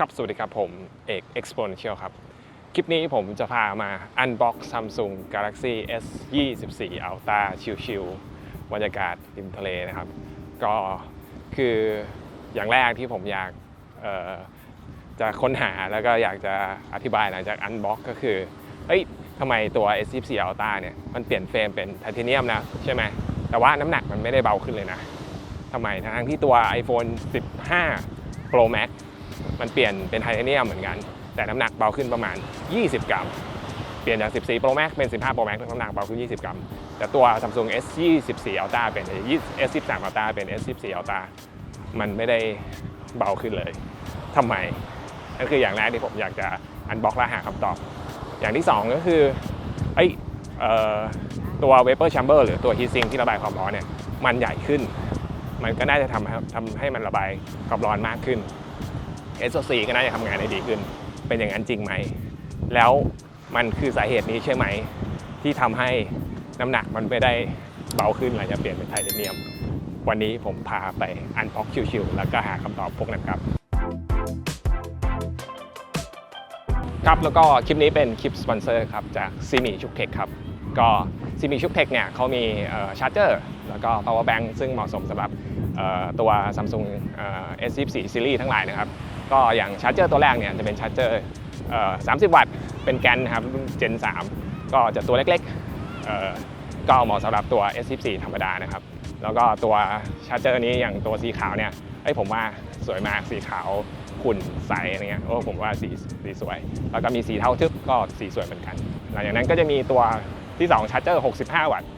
ครับ สวัสดีครับ ผมเอก Exponential ครับ คลิปนี้ผมจะพามา Unbox Samsung Galaxy S 24 Ultra ชิลๆบรรยากาศริมทะเลนะครับ ก็คืออย่างแรกที่ผมอยากจะค้นหาแล้วก็อยากจะอธิบายหลังจาก Unbox ก็คือ เฮ้ยทำไมตัว S 24 Ultra เนี่ยมันเปลี่ยนเฟรมเป็นไทเทเนียมนะ ใช่ไหม แต่ว่าน้ำหนักมันไม่ได้เบาขึ้นเลยนะทำไมทั้งที่ตัว iPhone 15 Pro Max มันเปลี่ยนเป็นไทเทเนียมเหมือนกัน แต่น้ำหนักเบาขึ้นประมาณ 20 กรัม เปลี่ยนจาก 14 Pro Max เป็น 15 Pro Max น้ำหนักเบาขึ้น 20 กรัม แต่ตัว Samsung S 24 Ultra เป็น S 13 Ultra เป็น S 14 Ultra มันไม่ได้เบาขึ้นเลยทำไมนั่นคืออย่างแรกที่ผมอยากจะอันบ็อกและหาคำตอบ อย่างที่ 2 ก็คือเอ้ยเออตัว vapor chamber หรือตัว heat sink ที่ระบายความร้อนเนี่ยมันใหญ่ขึ้น มันก็น่าจะทำทำให้มันระบายความร้อนมากขึ้น SOC ก็น่าจะทำงานได้ดีขึ้น เป็นอย่างนั้นจริงไหม แล้วมันคือสาเหตุนี้ใช่ไหม ที่ทำให้น้ำหนักมันไม่ได้เบาขึ้นหลังจากเปลี่ยนเป็นไทเทเนียม วันนี้ผมพาไปอันพ็อกชิวๆแล้วก็หาคำตอบพวกนั้นครับครับแล้วก็คลิปนี้เป็นคลิปสปอนเซอร์ครับจากซีมีชุกเทคครับก็ซีมีชุกเทคเนี่ยเขามีชาร์จเจอร์แล้วก็ power bank ซึ่งเหมาะสมสำหรับตัว Samsung เอ่อ S24 ซีรีส์ทั้งหลายนะครับ ก็อย่างชาร์จเจอร์ตัวแรกเนี่ยจะเป็นชาร์จเจอร์30 วัตต์ เป็นแกนนะครับรุ่น Gen 3 ก็จะตัวเล็กๆก็เหมาะสำหรับตัว S24 ธรรมดานะครับ แล้วก็ตัวชาร์จเจอร์นี้อย่างตัวสีขาวเนี่ยไอ้ยผมว่าสวยมากสีขาวขุ่นใสอะไรเงี้ยโอ้ผมว่าสีสีสวย แล้วก็มีสีเทาทึบก็สีสวยเหมือนกัน หลังจากนั้นก็จะมีตัวที่ 2 ชาร์จเจอร์ 65 วัตต์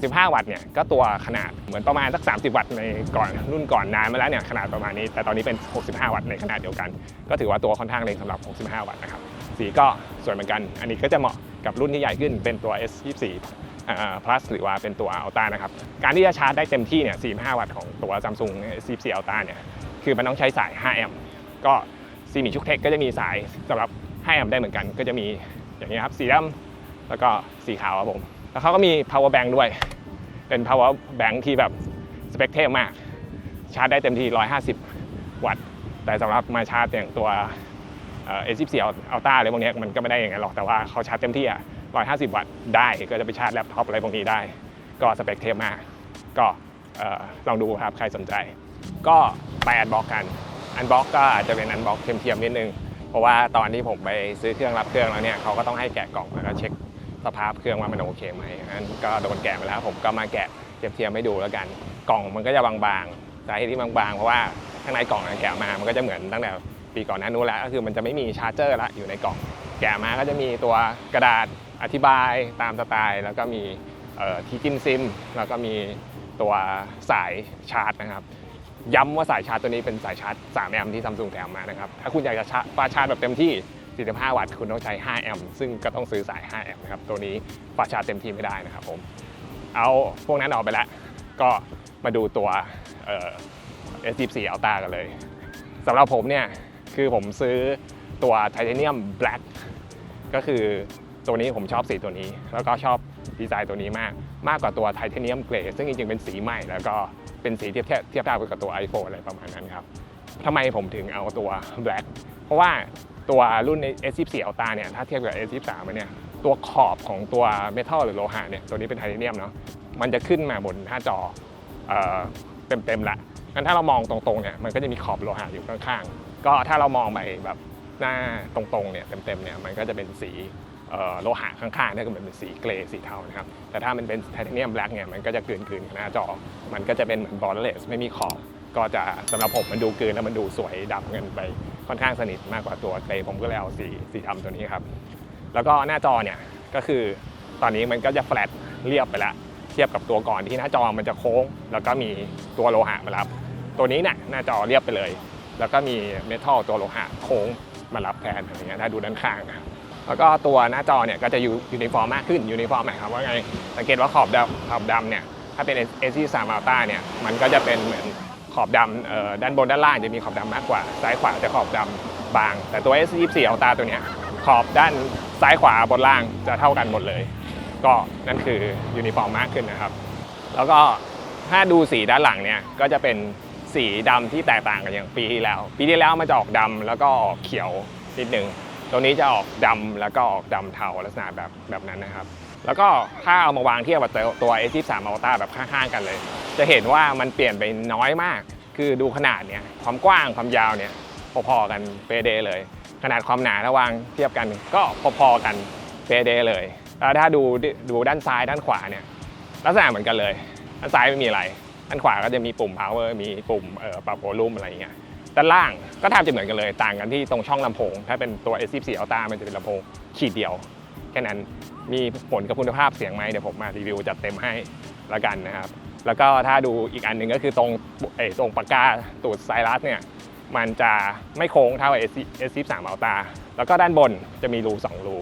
65 วัตต์เนี่ยก็ตัวขนาดเหมือนประมาณสัก 30 วัตต์ในก่อนรุ่นก่อนนานมาแล้วเนี่ยขนาดประมาณนี้ แต่ตอนนี้เป็น 65 วัตต์ในขนาดเดียวกัน ก็ถือว่าตัวค่อนข้างเล็กสำหรับ 65 วัตต์นะครับสีก็สวยเหมือนกัน อันนี้ก็จะเหมาะกับรุ่นที่ใหญ่ขึ้นเป็นตัว S24 อ่า plus หรือว่าเป็นตัว Ultra นะครับการที่จะชาร์จได้เต็มที่เนี่ย 45 วัตต์ของตัว Samsung S24 Ultra เนี่ยคือมันต้องใช้สาย 5 แอมป์ก็ซีมีชุกเทคก็จะมีสายสำหรับ5แอมป์ได้เหมือนกัน ก็จะมีอย่างนี้ครับสีดำแล้วก็สีขาวครับผม แล้วเขาก็มี power bank ด้วย เป็น power bank ที่แบบสเปคเทพมาก ชาร์จได้เต็มที่ 150 วัตต์ แต่สำหรับมาชาร์จอย่างตัวเอ่อ S24 Ultra อะไรพวกนี้มันก็ไม่ได้อย่างนั้นหรอก แต่ว่าเขาชาร์จเต็มที่อะ150 วัตต์ได้ก็จะไปชาร์จแล็ปท็อปอะไรพวกนี้ได้ ก็สเปคเทพมาก ก็ลองดูครับใครสนใจ ก็ไปอันบ็อกกัน อันบล็อกก็อาจจะเป็นอันบล็อกเทียมๆนิดนึง เพราะว่าตอนที่ผมไปซื้อเครื่องรับเครื่องแล้วเนี่ยเขาก็ต้องให้แกะกล่องแล้วก็เช็ค สภาพเครื่องว่ามันโอเคไหมอันก็โดนแกะไปแล้ว ผมก็มาแกะเทียบเทียมให้ดูแล้วกัน กล่องมันก็จะบางๆสาเหตุที่บางๆ เพราะว่าข้างในกล่องที่แกะมา มันก็จะเหมือนตั้งแต่ปีก่อนหน้านู้นแล้ว ก็คือมันจะไม่มีชาร์จเจอร์ละอยู่ในกล่อง แกะมาก็จะมีตัวกระดาษอธิบายตามสไตล์ แล้วก็มีที่จิ้มซิม แล้วก็มีตัวสายชาร์จนะครับย้ำว่าสายชาร์จตัวนี้เป็นสายชาร์จ 3 แอมป์ที่ซัมซุงแถมมานะครับ ถ้าคุณอยากจะชาร์จฟาชาร์จแบบเต็มที่ 45 วัตต์คุณต้องใช้ 5 แอมป์ซึ่งก็ต้องซื้อสาย 5 แอมป์นะครับ ตัวนี้ฟาชาร์จเต็มที่ไม่ได้นะครับผมเอาพวกนั้นออกไปแล้ว ก็มาดูตัวเอ่อ S24 Ultra กันเลยสำหรับผมเนี่ย คือผมซื้อตัวไทเทเนียมแบล็กก็คือตัวนี้ผมชอบสีตัวนี้ แล้วก็ชอบดีไซน์ตัวนี้มาก มากกว่าตัวไทเทเนียมเกรย์ซึ่งจริงๆ เป็นสีใหม่ แล้วก็เป็นสีเทียบเทียบเทียบเท่ากับตัว iPhone อะไรประมาณนั้นครับทำไมผมถึงเอาตัว Black เพราะว่า ตัวรุ่น S24 Ultra เนี่ยถ้าเทียบกับ S23 มันเนี่ยตัวขอบของตัวเมทัลหรือโลหะเนี่ยตัวนี้เป็นไทเทเนียมเนาะมันจะขึ้นมาบนหน้าจอเอ่อเต็มๆละงั้นถ้าเรามองตรงๆเนี่ยมันก็จะมีขอบโลหะอยู่ข้างๆ ก็ถ้าเรามองไปแบบหน้าตรงๆเนี่ยเต็มๆเนี่ยมันก็จะเป็นสีโลหะข้างๆเนี่ยก็เป็นสีเกรย์สีเทานะครับ แต่ถ้ามันเป็นไทเทเนียมแบล็กเนี่ยมันก็จะกลืนๆกับหน้าจอ มันก็จะเป็นเหมือนบอลเลสไม่มีขอบ ก็จะสำหรับผมมันดูกลืนแล้วมันดูสวยดำเงินไป ค่อนข้างสนิทมากกว่าตัวเกรย์ผมก็เลยเอาสีสีดำตัวนี้ครับ แล้วก็หน้าจอเนี่ยก็คือตอนนี้มันก็จะแฟลตเรียบไปแล้วเทียบกับตัวก่อนที่หน้าจอมันจะโค้ง แล้วก็มีตัวโลหะมารับ ตัวนี้เนี่ยหน้าจอเรียบไปเลย แล้วก็มีเมทัลตัวโลหะโค้งมารับแทนอะไรเงี้ยถ้าดูด้านข้างแล้วก็ตัวหน้าจอเนี่ยก็จะอยู่ยูนิฟอร์มมากขึ้นยูนิฟอร์มหมายความว่าไงสังเกตว่าขอบดำขอบดำเนี่ยถ้าเป็น S ที่3 Ultra เนี่ยมันก็จะเป็นเหมือน ขอบดำด้านบนด้านล่างจะมีขอบดำมากกว่า ซ้ายขวาจะขอบดำบาง แต่ตัว S 24 Ultra ตัวเนี้ยขอบด้านซ้ายขวาบนล่างจะเท่ากันหมดเลย ก็นั่นคือยูนิฟอร์มมากขึ้นนะครับ แล้วก็ถ้าดูสีด้านหลังเนี่ยก็จะเป็นสีดำที่แตกต่างกันอย่างปีที่แล้ว ปีที่แล้วมันจะออกดำแล้วก็ออกเขียวนิดนึง ตัวนี้จะออกดำแล้วก็ออกดำเทาลักษณะแบบแบบนั้นนะครับ แล้วก็ถ้าเอามาวางเทียบกับตัว S23 Ultra แบบข้างๆกันเลย จะเห็นว่ามันเปลี่ยนไปน้อยมาก คือดูขนาดเนี่ยความกว้างความยาวเนี่ยพอๆกันเปเดเลย ขนาดความหนาระหวางเทียบกันก็พอๆกันเปเดเลยแล้วถ้าดูดูด้านซ้ายด้านขวาเนี่ยลักษณะเหมือนกันเลยด้านซ้ายไม่มีอะไรด้านขวาก็จะมีปุ่ม power มีปุ่มเอ่อปรับโวลูมอะไรอย่างเงี้ยด้านล่างก็แทบจะเหมือนกันเลย ต่างกันที่ตรงช่องลำโพง ถ้าเป็นตัว S24 Ultra มันจะเป็นลำโพงขีดเดียวแค่นั้น มีผลกับคุณภาพเสียงไหมเดี๋ยวผมมารีวิวจัดเต็มให้ละกันนะครับ แล้วก็ถ้าดูอีกอันหนึ่งก็คือตรงไอ้ตรงปากกาตูดไซรัสเนี่ยมันจะไม่โค้งเท่า S23 Ultra แล้วก็ด้านบนจะมีรู2รู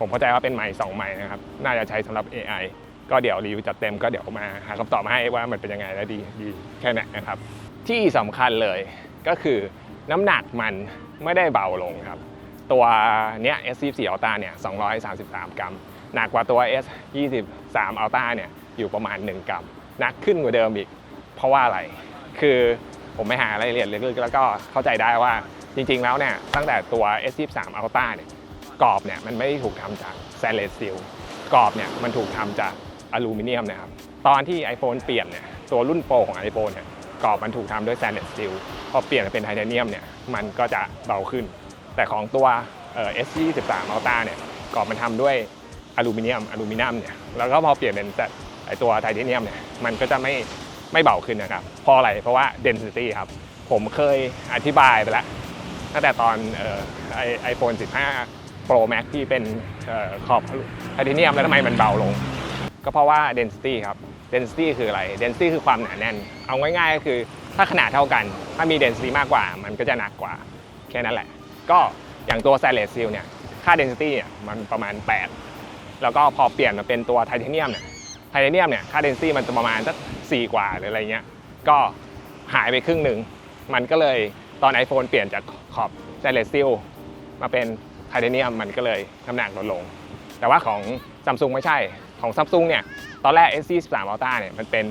ผมเข้าใจว่าเป็นไมค์สองไมค์นะครับ น่าจะใช้สำหรับ AI ก็เดี๋ยวรีวิวจัดเต็มก็เดี๋ยวมาหาคำตอบมาให้ว่ามันเป็นยังไงและดีดีแค่ไหนนะครับ ที่สำคัญเลยก็คือน้ำหนักมันไม่ได้เบาลงครับ ตัวเนี้ย S24 Ultra เนี่ย 233 กรัม หนักกว่าตัว S23 Ultra เนี่ย อยู่ประมาณ 1 กรัม หนักขึ้นกว่าเดิมอีก เพราะว่าอะไร คือผมไปหารายละเอียดลึกๆแล้วก็เข้าใจได้ว่าจริงๆแล้วเนี่ย ตั้งแต่ตัว S23 Ultra เนี่ย กรอบเนี่ย มันไม่ได้ถูกทำจากแซนเลสซีลกรอบเนี่ย มันถูกทำจากอลูมิเนียมนะครับ ตอนที่ iPhone เปลี่ยนเนี่ย ตัวรุ่นโปรของ iPhone เนี่ยกรอบมันถูกทำด้วยแซนเลสซีลพอเปลี่ยนมาเป็นไทเทเนียมเนี่ย มันก็จะเบาขึ้น แต่ของตัวเอ่อ S23 Ultra เนี่ยกรอบมันทำด้วยอลูมิเนียมอลูมิเนียมเนี่ยแล้วก็พอเปลี่ยนเป็นต่ไอตัวไทเทเนียมเนี่ยมันก็จะไม่ไม่เบาขึ้นนะครับเพราะอะไรเพราะว่า density ครับ ผมเคยอธิบายไปแล้วตั้งแต่ตอนเอ่อไอโฟน15 Pro Max ที่เป็นขอบไทเทเนียมแล้วทำไมมันเบาลง ก็เพราะว่า density ครับ density คืออะไร density คือความหนาแน่น เอาง่ายๆก็คือถ้าขนาดเท่ากัน ถ้ามี density มากกว่า มันก็จะหนักกว่า แค่นั้นแหละ ก็อย่างตัว stainless steel เนี่ยค่า density เนี่ยมันประมาณ 8 แล้วก็พอเปลี่ยนมาเป็นตัวไทเทเนียมเนี่ยไทเทเนียมเนี่ยค่า density มันจะประมาณสัก4กว่าหรืออะไรเงี้ยก็หายไปครึ่งหนึ่ง มันก็เลยตอน iPhone เปลี่ยนจากขอบ stainless steel มาเป็นไทเทเนียมมันก็เลยน้ำหนักลดลง แต่ว่าของ Samsung ไม่ใช่ของ Samsung เนี่ยตอนแรก S23 Ultra เนี่ยมันเป็น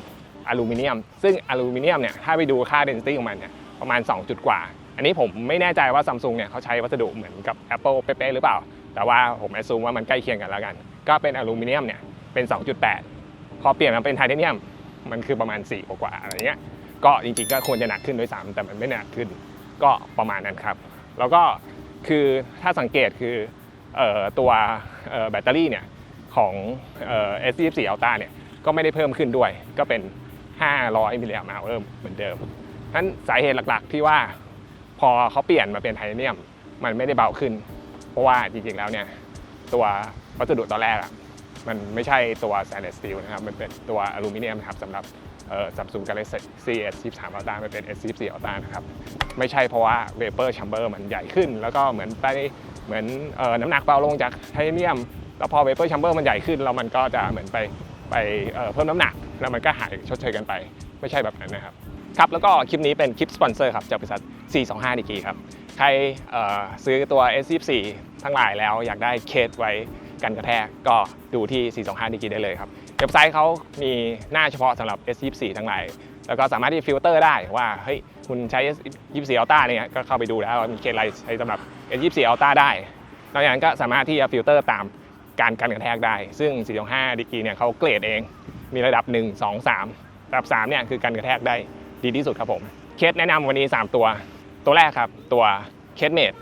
อลูมิเนียม ซึ่งอลูมิเนียมเนี่ยถ้าไปดูค่า density ของมันเนี่ยประมาณ 2 จุดกว่า อันนี้ผมไม่แน่ใจว่า Samsung เนี่ยเขาใช้วัสดุเหมือนกับ Apple เป๊ะๆหรือเปล่า แต่ว่าผมแอดซูมว่ามันใกล้เคียงกันแล้วกัน ก็เป็นอลูมิเนียมเนี่ยเป็น 2.8 พอเปลี่ยนมาเป็นไทเทเนียมมันคือประมาณ 4 กว่าๆอะไรเงี้ยก็จริงๆก็ควรจะหนักขึ้นด้วยซ้ำแต่มันไม่หนักขึ้นก็ประมาณนั้นครับ แล้วก็คือถ้าสังเกตคือตัวแบตเตอรี่เนี่ยของเอ่อ S24 Ultra เนี่ยก็ไม่ได้เพิ่มขึ้นด้วย ก็เป็น 500 มิลลิแอมป์เอาเหมือนเดิมนั้นสาเหตุหลักๆที่ว่า พอเขาเปลี่ยนมาเป็นไทเทเนียม มันไม่ได้เบาขึ้น เพราะว่าจริงๆแล้วเนี่ยตัววัสดุตอนแรกอะมันไม่ใช่ตัว stainless steel นะครับ มันเป็นตัวอลูมิเนียมนะครับสำหรับเอ่อ Samsung Galaxy S23 Ultra มันเป็น S24 Ultra นะครับ ไม่ใช่เพราะว่า vapor chamber มันใหญ่ขึ้น แล้วก็เหมือนไปเหมือนออน้ำหนักเบาลงจากไทเทเนียม แล้วพอ vapor chamber มันใหญ่ขึ้น แล้วมันก็จะเหมือนไปไปเเพิ่มน้ำหนัก แล้วมันก็หายชดเชยกันไป ไม่ใช่แบบนั้นนะครับ ครับแล้วก็คลิปนี้เป็นคลิปสปอนเซอร์ครับจากบริษัท 425ดีกีครับ ใครซื้อตัว S24 ทั้งหลายแล้วอยากได้เคสไว้กันกระแทกก็ดูที่ 425ดีกีได้เลยครับ เว็บไซต์เขามีหน้าเฉพาะสำหรับ S24 ทั้งหลาย แล้วก็สามารถที่ฟิลเตอร์ได้ว่าเฮ้ยคุณใช้ S24 Ultra เนี่ยก็เข้าไปดูแล้ว่ามีเคสอะไรใช้สำหรับ S24 Ultra ได้นอกจากนั้นก็สามารถที่จะฟิลเตอร์ตามการกันกระแทกได้ ซึ่ง 425ดีกีเนี่ยเขาเกรดเอง มีระดับ 1 2 3 ระดับ 3 เนี่ยคือการกระแทกได้ ดีที่สุดครับผม เคสแนะนำวันนี้ 3 ตัว ตัวแรกครับ ตัวเคสเมด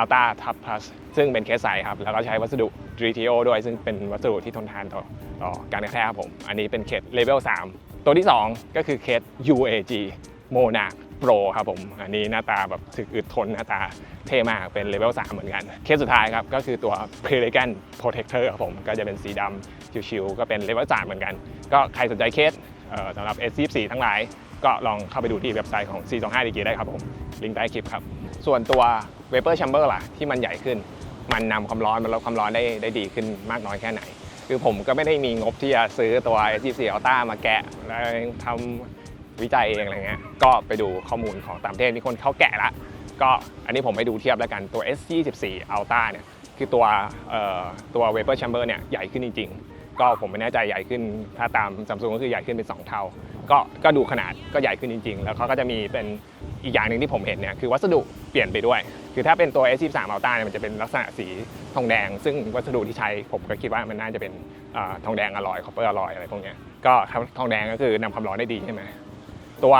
Ultra Top Plus ซึ่งเป็นเคสใสครับ แล้วก็ใช้วัสดุ GTO ด้วย ซึ่งเป็นวัสดุที่ทนทานต่อต่อการกระแทกครับผม อันนี้เป็นเคสเลเวล3ตัวที่ 2 ก็คือเคส UAG Monarch Pro ครับผม อันนี้หน้าตาแบบถึกอึดทนหน้าตาเท่มากเป็นเลเวล3เหมือนกัน เคสสุดท้ายครับ ก็คือตัว Pelican Protector ครับผม ก็จะเป็นสีดำชิวๆก็เป็นเลเวล3เหมือนกัน ก็ใครสนใจเคสเสำหรับ S24 ทั้งหลาย ก็ลองเข้าไปดูที่เว็บไซต์ของ 425ดีกีได้ครับผม ลิงก์ใต้คลิปครับ ส่วนตัว Vapor Chamber ล่ะ ที่มันใหญ่ขึ้น มันนำความร้อน มันลดความร้อนได้ได้ดีขึ้นมากน้อยแค่ไหน คือผมก็ไม่ได้มีงบที่จะซื้อตัว S24 Ultra มาแกะแล้วทำวิจัยเองอะไรเงี้ย ก็ไปดูข้อมูลของต่างประเทศที่คนเขาแกะละ ก็อันนี้ผมไปดูเทียบแล้วกันตัว S24 Ultra เนี่ยคือตัวตัว Vapor Chamber เนี่ยใหญ่ขึ้นจริง ๆ ก็ผมไม่แน่ใจใหญ่ขึ้น ถ้าตาม Samsung ก็คือใหญ่ขึ้นเป็น 2 เท่า ก็ก็ดูขนาดก็ใหญ่ขึ้นจริง ๆ แล้วเขาก็จะมีเป็นอีกอย่างหนึ่งที่ผมเห็นเนี่ยคือวัสดุเปลี่ยนไปด้วย คือถ้าเป็นตัว S23 Ultra เนี่ยมันจะเป็นลักษณะสีทองแดง ซึ่งวัสดุที่ใช้ผมก็คิดว่ามันน่าจะเป็นอทองแดงอลอยคอปเปอร์อลอยอะไรพวกเนี้ยก็ทองแดงก็คือนำความร้อนได้ดีใช่ไหมตัว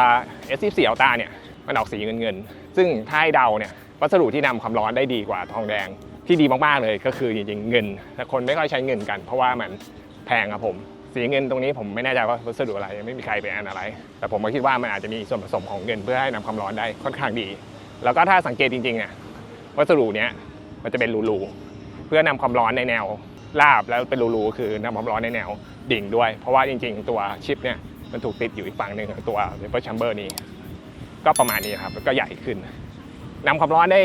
S24 Ultra เนี่ยมันออกสีเงินเงินๆซึ่งถ้าให้เดาเนี่ยวัสดุที่นำความร้อนได้ดีกว่าทองแดงที่ดีมากๆเลยก็คือจริงๆเงินแต่คนไม่ค่อยใช้เงินกัน เพราะว่ามันแพงครับผม สีเงินตรงนี้ผมไม่แน่ใจว่าวัสดุอะไรยังไม่มีใครไปอ่านอะไร แต่ผมก็คิดว่ามันอาจจะมีส่วนผสมของเงินเพื่อให้นำความร้อนได้ค่อนข้างดี แล้วก็ถ้าสังเกตจริงๆเนี่ยวัสดุเนี้ยมันจะเป็นรูๆเพื่อนำความร้อนในแนวราบแล้วเป็นรูๆคือนำความร้อนในแนวดิ่งด้วย เพราะว่าจริง ๆ ตัวชิปเนี่ยมันถูกติดอยู่อีกฝั่งหนึ่งของตัว vapor chamber นี้ ก็ประมาณนี้ครับแล้วก็ใหญ่ขึ้นนำความร้อนได้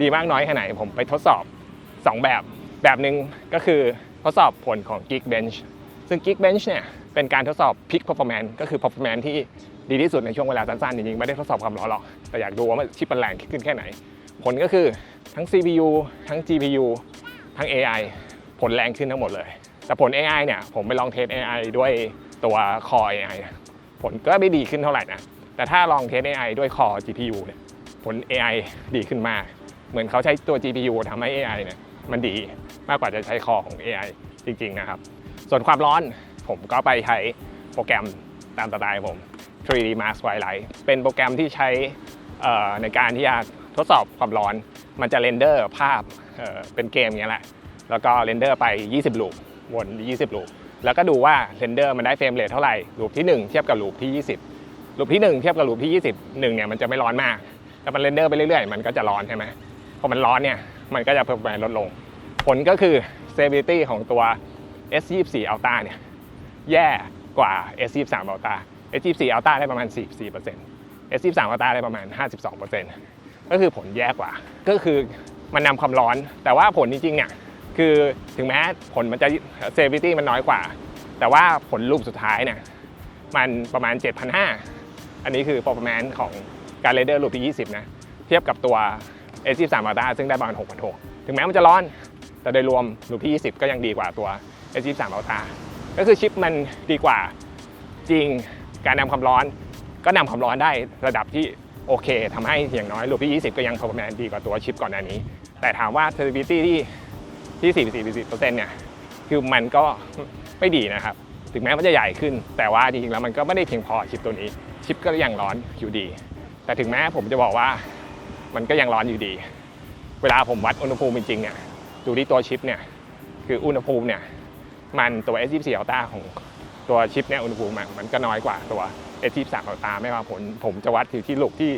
ดีมากน้อยแค่ไหน ผมไปทดสอบ 2 แบบ แบบหนึ่งก็คือทดสอบผลของ Geekbench ซึ่ง Geekbench เนี่ยเป็นการทดสอบ Peak Performance ก็คือ Performance ที่ดีที่สุดในช่วงเวลาสั้นๆ จริงๆ ไม่ได้ทดสอบความร้อนหรอก แต่อยากดูว่ามันชิปมันแรงขึ้นแค่ไหน ผลก็คือทั้ง CPU ทั้ง GPU ทั้ง AI ผลแรงขึ้นทั้งหมดเลย แต่ผล AI เนี่ยผมไปลองเทส AI ด้วยตัว Core AI นะผลก็ไม่ดีขึ้นเท่าไหร่นะ แต่ถ้าลองเทส AI ด้วย Core GPU เนี่ยผล AI ดีขึ้นมาก เหมือนเขาใช้ตัว GPU ทำให้ AI เนี่ยมันดีมากกว่าจะใช้ Core ของ AI จริงๆนะครับ ส่วนความร้อนผมก็ไปใช้โปรแกรมตามสไตล์ผม 3D Mask Twilight เป็นโปรแกรมที่ใช้ในการที่จะทดสอบความร้อน มันจะเรนเดอร์ภาพเเป็นเกมอย่างเงี้ยแหละ แล้วก็เรนเดอร์ไป 20 ลูปวน 20 ลูป แล้วก็ดูว่าเรนเดอร์มันได้เฟรมเรทเท่าไหร่ ลูปที่ 1 เทียบกับลูปที่ 20 ลูปที่ 1 เทียบกับลูปที่ 20 1เนี่ยมันจะไม่ร้อนมาก แต่มันเรนเดอร์ไปเรื่อยๆ มันก็จะร้อนใช่ไหมพอมันร้อนเนี่ย มันก็จะเพิ่มแรงลดลง ผลก็คือ stability ของตัว S24 Ultra เนี่ยแย่กว่า S23 Ultra S24 Ultra ได้ประมาณ 44% S23 Ultra ได้ประมาณ 52%ก็คือผลแย่กว่า ก็คือมันนำความร้อน แต่ว่าผลจริงๆเนี่ยคือถึงแม้ผลมันจะ stability มันน้อยกว่า แต่ว่าผลรูปสุดท้ายเนี่ยมันประมาณ 7,500 อันนี้คือ performance ของการเรเดอร์รูปที่ 20 นะ เทียบกับตัว S23 Ultra ซึ่งได้ประมาณ 6,600 ถึงแม้มันจะร้อน แต่โดยรวมรูปที่ 20 ก็ยังดีกว่าตัว S23 Ultra ก็คือชิปมันดีกว่าจริงการนำความร้อน ก็นำความร้อนได้ระดับที่โอเคทำให้อย่างน้อยรูปที่ 20 ก็ยัง performance ดีกว่าตัวชิปก่อนหน้านี้ แต่ถามว่า stability ที่ที่44%เนี่ยคือมันก็ไม่ดีนะครับ ถึงแม้มันจะใหญ่ขึ้น แต่ว่าจริงๆแล้วมันก็ไม่ได้เพียงพอชิปตัวนี้ ชิปก็ยังร้อนอยู่ดี แต่ถึงแม้ผมจะบอกว่ามันก็ยังร้อนอยู่ดี เวลาผมวัดอุณหภูมิจริงๆเนี่ยดูที่ตัวชิปเนี่ยคืออุณหภูมิเนี่ย มันตัว S24 Ultra ของตัวชิปเนี่ยอุณหภูมิมันก็น้อยกว่าตัว S23 Ultra ไม่ว่าผลผมจะวัดอยู่ที่ลูกที่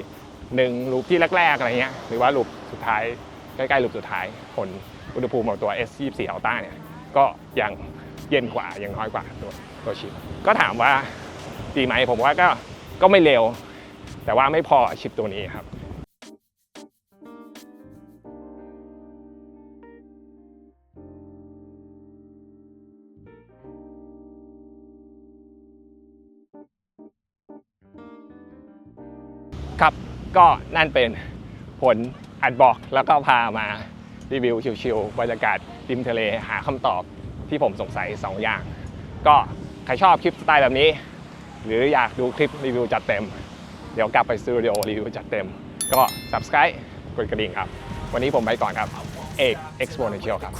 หนึ่งลูกที่แรกๆอะไรเงี้ยหรือว่าลูกสุดท้ายใกล้ๆลูกสุดท้ายผลอุณหภูมิของตัว S24 Ultra เนี่ยก็ยังเย็นกว่ายังน้อยกว่าตัวตัวชิป ก็ถามว่าดีไหมผมว่าก็ก็ไม่เร็ว แต่ว่าไม่พอชิปตัวนี้ครับ ครับ ก็นั่นเป็นผลอัดบอกแล้วก็พามารีวิวชิวๆบรรยากาศริมทะเลหาคำตอบที่ผมสงสัย 2 อย่าง ก็ใครชอบคลิปสไตล์แบบนี้ หรืออยากดูคลิปรีวิวจัดเต็ม เดี๋ยวกลับไปสตูดิโอรีวิวจัดเต็ม ก็ subscribe กดกระดิ่งครับ วันนี้ผมไปก่อนครับเอก exponential ครับ